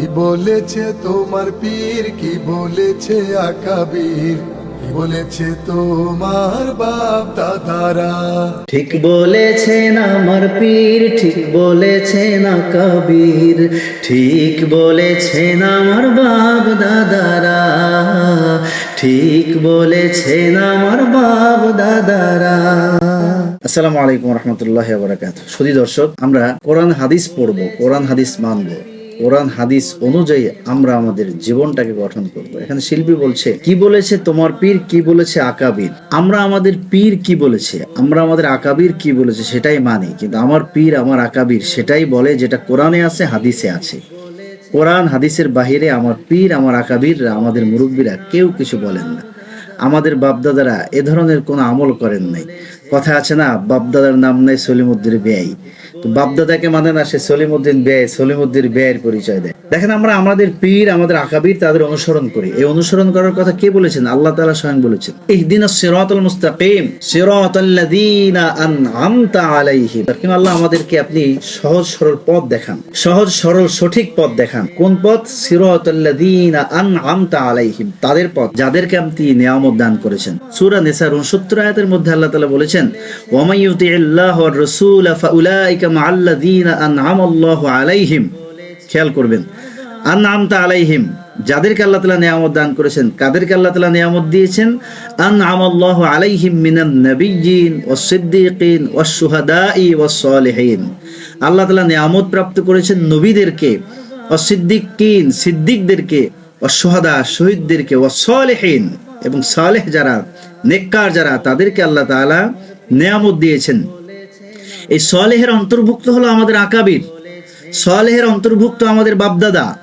কি বলেছে তোমার পীর? কি বলেছে আকাবির কি বলেছে তোমার বাপ দাদারা? ঠিক বলেছেন আমার পীর ঠিক বলেছেন কবির ঠিক বলেছেন আমার বাপ দাদারা। ঠিক বলেছেন আমার বাপ দাদারা। আসসালামু আলাইকুম রহমতুল্লাহ বারাকাত সুদী দর্শক আমরা কোরআন হাদিস পড়ব কোরআন হাদিস মানবো। কোরআন, হাদিস অনুযায়ী আমরা আমাদের জীবনটাকে গঠন করব। এখানে শিল্পী বলছে, কি বলেছে তোমার পীর? কি বলেছে আকাবির? আমরা আমাদের পীর কি বলেছে? আমরা আমাদের আকাবির কি বলেছে সেটাই মানি। কিন্তু আমার পীর, আমার আকাবির সেটাই বলে যেটা কোরআনে আছে, হাদিসে আছে। কোরআন, হাদিসের বাহিরে আমার পীর, আমার আকাবির, আমাদের মুরব্বীরা কেউ কিছু বলেন না। আমাদের বাপদাদারা এ ধরনের কোনো আমল করেন নাই। কথা আছে না, বাপদাদার নাম নাই সলিমুদ্দিন ব্যয় তো বাপদাদাকে মানে না, সে সলিমুদ্দিন ব্যয় সলিমুদ্দিন ব্যয়ের পরিচয় দেয়। দেখেন আমরা আমাদের পীর, আমাদের আকাবির তাদের অনুসরণ করি। এই অনুসরণ করার কথা কে বলেছেন? আল্লাহ তাআলা স্বয়ং বলেছেন। ইহদিনা সিরাতাল মুস্তাকিম কিন্তু আল্লাহ আমাদেরকে আপনি সহজ সরল পথ দেখান, সহজ সরল সঠিক পথ দেখান। কোন পথ? সিরাতাল্লাযীনা আনআমতা আলাইহিম। তাদের পথ, যাদেরকে আপনি নিয়ামত দান করেছেন। সূরা নিসার 69 আয়াতের মধ্যে আল্লাহ তাআলা বলেছেন মান ইউতি'িল্লাহ ওয়ার ফাউলাইকা মা'আল্লাযীনা আন'আমাল্লাহু আলাইহিম। খেয়াল করবেন, আন'আমতা আলাইহিম, যাদেরকে আল্লাহ তাআলা নিয়ামত দান করেছেন, কাদেরকে আল্লাহ তাআলা নিয়ামত দিয়েছেন? আন'আমাল্লাহু আলাইহিম মিনান নাবিয়্যিন ওয়াস সিদ্দীকিন ওয়াস শুহাদাই ওয়াস সালিহিন আল্লাহ তাআলা নিয়ামত প্রাপ্ত করেছেন নবীদেরকে ওয়াস সিদ্দীকিন সিদ্দিকদেরকে ওয়াস শুহাদা শহীদদেরকে ওয়াস সালিহিন এবং সালেহ যারা নেককার যারা, তাদেরকে আল্লাহ তাআলা নিয়ামত দিয়েছেন। এই সালেহের অন্তর্ভুক্ত হলো আমাদের আকাবির। সালেহের অন্তর্ভুক্ত আমাদের বাপদাদা।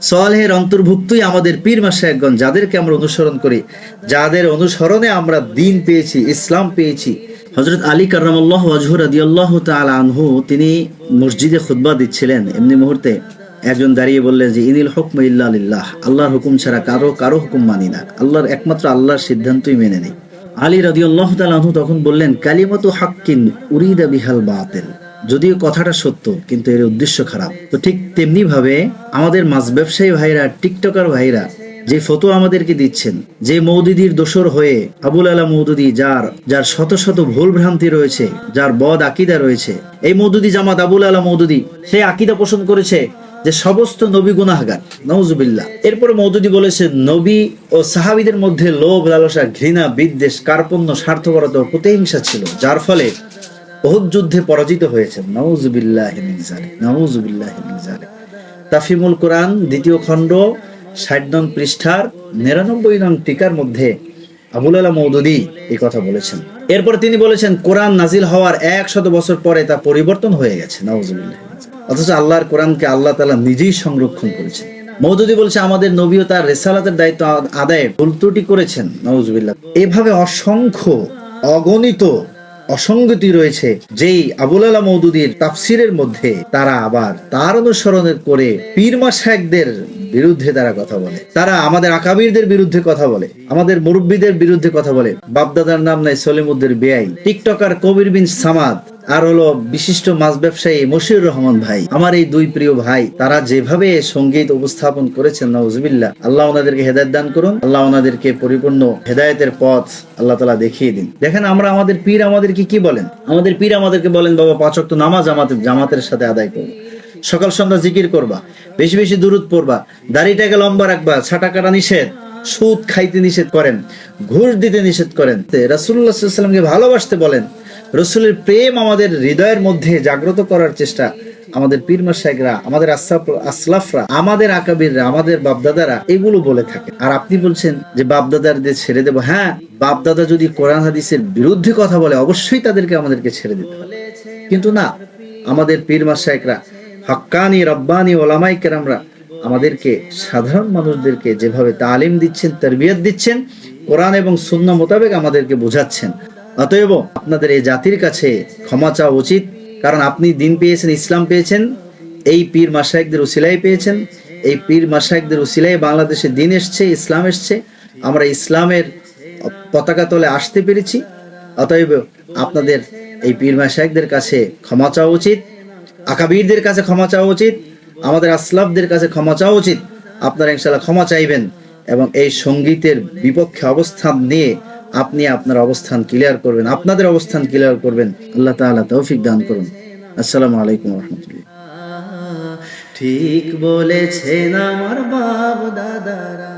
সালেহের অন্তর্ভুক্তই আমাদের পীর মাসায়কগণ যাদেরকে আমরা অনুসরণ করি। যাদের অনুসরণে আমরা দিন পেয়েছি, ইসলাম পেয়েছি। হজরত আলী কার্রামাল্লাহ আজহুর আদিয়াল্লাহ তাআলা আনহু, তিনি মসজিদে খুতবা দিচ্ছিলেন। এমনি মুহূর্তে একজন দাঁড়িয়ে বললেন যে, ইনিল হুকম ইল্লা আল্লাহর হুকুম ছাড়া কারও কারও হুকুম মানি না। আল্লাহর একমাত্র আল্লাহর সিদ্ধান্তই মেনে নেই। আলী রাদিয়াল্লাহু তাআলা আনহু তখন বললেন, কালিমাতু হাক্কিন উরিদা বিহাল বাতিল। যদিও কথাটা সত্য, কিন্তু এর উদ্দেশ্য খারাপ। তো ঠিক তেমনি ভাবে আমাদের মাছ ব্যবসায়ী ভাইরা, টিকটকার ভাইরা, যে ফটো আমাদেরকে দিচ্ছেন, যে মৌদিদির দোসর হয়ে আবুল আলা মৌদুদি, যার যার শত শত ভুল ভ্রান্তি রয়েছে, যার বদ আকিদা রয়েছে, এই মৌদুদি জামাত আবুল আলা মৌদুদি, সে আকিদা পোষণ করেছে যে সমস্ত নবী গুনাহগার নওজুবিল্লাহ এরপর মৌদুদি বলেছে, নবী ও সাহাবিদের মধ্যে লোভ, লালসা, ঘৃণা, বিদ্বেষ, কার্পণ্য, স্বার্থপরতা প্রতিহিংসা ছিল, যার ফলে বহুত যুদ্ধে পরাজিত হয়েছেন। নওজুবিল্লাহ নওজুবিল্লাহ তাফিমুল কোরআন, দ্বিতীয় খণ্ড, ষাট নং পৃষ্ঠার নিরানব্বই নং টিকার মধ্যে আবুল আলা মৌদুদি এই কথা বলেছেন। এরপর তিনি বলেছেন, কোরআন নাজিল হওয়ার একশত বছর পরে তা পরিবর্তন হয়ে গেছে। নওজুবিল্লাহ অথচ আল্লাহর কোরআনকে আল্লাহ তালা নিজেই সংরক্ষণ করেছেন। মৌদুদি বলছে, আমাদের নবীও তার রেসালাতের দায়িত্ব আদায়ে ভুল ত্রুটি করেছেন। নওজুবিল্লাহ এভাবে অসংখ্য অগণিত অসঙ্গতি রয়েছে, যেই আবুল আলা মৌদুদির তাফসিরের মধ্যে তারা আবার তার অনুসরণের করে পীর মাসায়কদের বিরুদ্ধে তারা কথা বলে। তারা আমাদের আকাবিরদের বিরুদ্ধে কথা বলে, আমাদের মুরব্বীদের বিরুদ্ধে কথা বলে। বাপদাদার নাম নাই সলিমুদ্দের বেআই টিকটকার কবির বিন সামাদ আর হলো বিশিষ্ট মাছ ব্যবসায়ী মশিউর রহমান ভাই। আমার এই দুই প্রিয় ভাই, তারা যেভাবে সংগীত উপস্থাপন করেছেন নওজবিল্লা আল্লাহ ওনাদেরকে হেদায়ত দান করুন, আল্লাহ ওনাদেরকে পরিপূর্ণ হেদায়তের পথ আল্লাহ তালা দেখিয়ে দিন। দেখেন, আমরা আমাদের পীর আমাদেরকে কি বলেন? আমাদের পীর আমাদেরকে বলেন, বাবা পাঁচক তো নামাজ আমাদের জামাতের সাথে আদায় করব সকাল সন্ধ্যা জিকির করবা, বেশি বেশি দূরত পড়বা, দাড়িটাকে লম্বা রাখবা, ছাটা কাটা নিষেধ। সুদ খাইতে নিষেধ করেন, ঘুষ দিতে নিষেধ করেন। রাসুল্লাহ সাল্লামকে ভালোবাসতে বলেন, রসুলের প্রেম আমাদের হৃদয়ের মধ্যে জাগ্রত করার চেষ্টা আমাদের পীর মাসাইকরা আমাদের আসলাফরা, আমাদের আকাবিররা, আমাদের বাপদাদারা এগুলো বলে থাকে। আর আপনি বলছেন যে বাপদাদারদের ছেড়ে দেবো। হ্যাঁ বাপদাদা যদি কোরআন হাদিসের বিরুদ্ধে কথা বলে, অবশ্যই তাদেরকে আমাদেরকে ছেড়ে দিতে হবে। কিন্তু না, আমাদের পীর মাসাইকরা হক্কানি, রব্বানি ওলামাই কেরামরা আমাদেরকে, সাধারণ মানুষদেরকে যেভাবে তালিম দিচ্ছেন, তরবিয়ত দিচ্ছেন, কোরআন এবং শূন্য মোতাবেক আমাদেরকে বোঝাচ্ছেন। অতএব আপনাদের এই জাতির কাছে ক্ষমা চাওয়া উচিত, কারণ আপনি দিন পেয়েছেন, ইসলাম পেয়েছেন, এই পীর মাসায়কদের উসিলাই পেয়েছেন, এই পীর মাসায়কদের উসিলাই বাংলাদেশে দিন এসছে, ইসলাম এসছে, আমরা ইসলামের পতাকা তলে আসতে পেরেছি। অতএব আপনাদের এই পীর মাসায়কদের কাছে ক্ষমা চাওয়া উচিত, আকাবীরদের কাছে ক্ষমা চাওয়া উচিত আমাদের আসলাফদের কাছে ক্ষমা চাওয়া উচিত। আপনারা ইনশাল্লাহ ক্ষমা চাইবেন এবং এই সঙ্গীতের বিপক্ষে অবস্থান নিয়ে আপনি আপনার অবস্থান ক্লিয়ার করবেন, আপনাদের অবস্থান ক্লিয়ার করবেন। আল্লাহ তাআলা তৌফিক দান করুন। আসসালামু আলাইকুম রহমতুল্লাহ। ঠিক বলেছেন আমার বাপ দাদারা।